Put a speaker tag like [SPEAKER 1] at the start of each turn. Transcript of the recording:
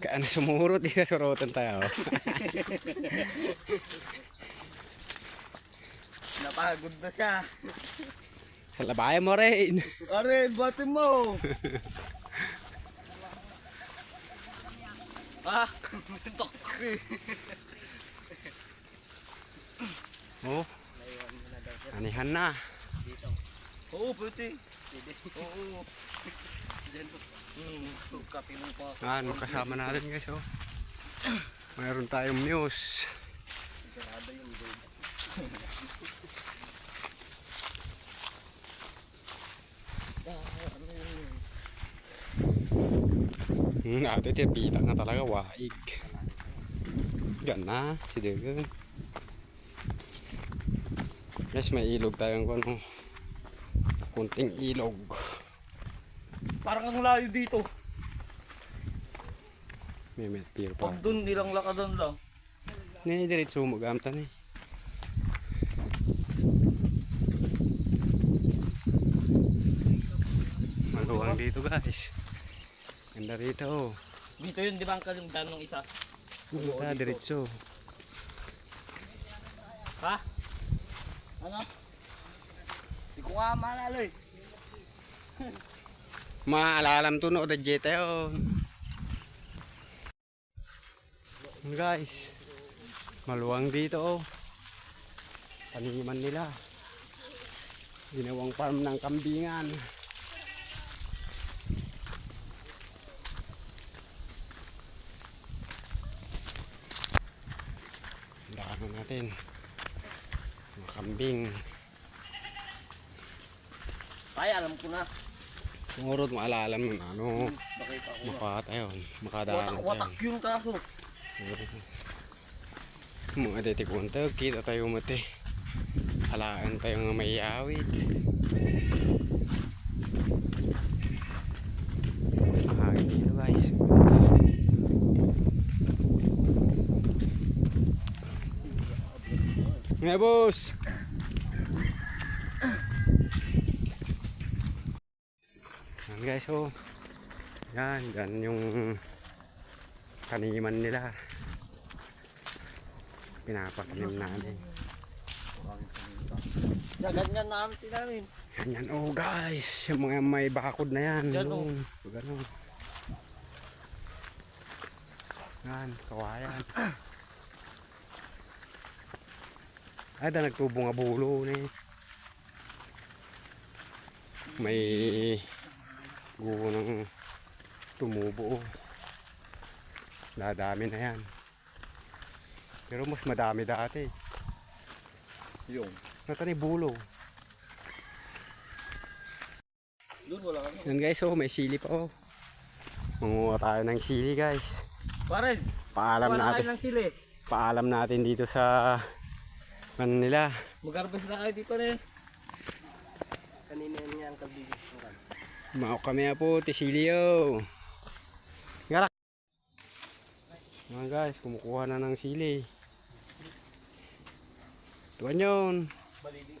[SPEAKER 1] Kaya na sumurot, di ka surutan tayo.
[SPEAKER 2] Napagod na siya.
[SPEAKER 1] Sa labayan mo rin.
[SPEAKER 2] Are, bati mo. ah, toki.
[SPEAKER 1] Oh. Anihan na.
[SPEAKER 2] Oo, pwede. Oo. Hmm, kape mo pa.
[SPEAKER 1] Ah, kasama natin guys oh. Mayroon tayong news. Hmm, ate tipita nga talaga waig. Yan na, si Degan. Guys, may ilog tayong ano. Kunting ilog.
[SPEAKER 2] Parang ang layo dito.
[SPEAKER 1] May met pier pa.
[SPEAKER 2] Pag dun, nilang lakadan lang.
[SPEAKER 1] Ni diretso mo gamta ni. Maluwang dito guys. Ganda rito oh.
[SPEAKER 2] Dito yun, di ba ang kalimdan ng isa?
[SPEAKER 1] Ganda diretso.
[SPEAKER 2] Ha? Ano? Hindi ko nga maalala eh.
[SPEAKER 1] Maalalam to no da jete oh. Guys. Maluwang dito oh. Taniman nila. Ginawang farm ng kambingan. Daanan natin. Mga kambing.
[SPEAKER 2] Ay, alam ko na.
[SPEAKER 1] Sumurot maalala mo na ano. Makata yun. Makadaan tayo.
[SPEAKER 2] yun kaso.
[SPEAKER 1] Mga deti kunta, kita tayo mati. Halaan tayo nga may awit. Mahangin dito guys. Nga boss! Yan guys oh. Yan, yan yung taniman nila. Pinapatanim namin.
[SPEAKER 2] Sa ganyan namin tinamin.
[SPEAKER 1] Yan yan oh guys. Yung mga may bakod na yan.
[SPEAKER 2] Yan, oh.
[SPEAKER 1] Ganun. Yan, kawayan. Ay, da nagtubo nga bulo ni. May guho ng tumubo. Dadami na yan. Pero mas madami dati.
[SPEAKER 2] Yung.
[SPEAKER 1] Natani bulo.
[SPEAKER 2] Doon wala kami.
[SPEAKER 1] Yan guys, oh, may sili pa oh. Manguha tayo ng sili guys.
[SPEAKER 2] Pare,
[SPEAKER 1] Paalam natin.
[SPEAKER 2] ng sili.
[SPEAKER 1] Paalam natin dito sa Manila.
[SPEAKER 2] Mag-harvest na kayo dito rin. Kanina niya ang kabigit.
[SPEAKER 1] Mao kami po, tisilio. Garak. Mga guys, kumukuha na ng sili. Tuwan yun.
[SPEAKER 2] Balili.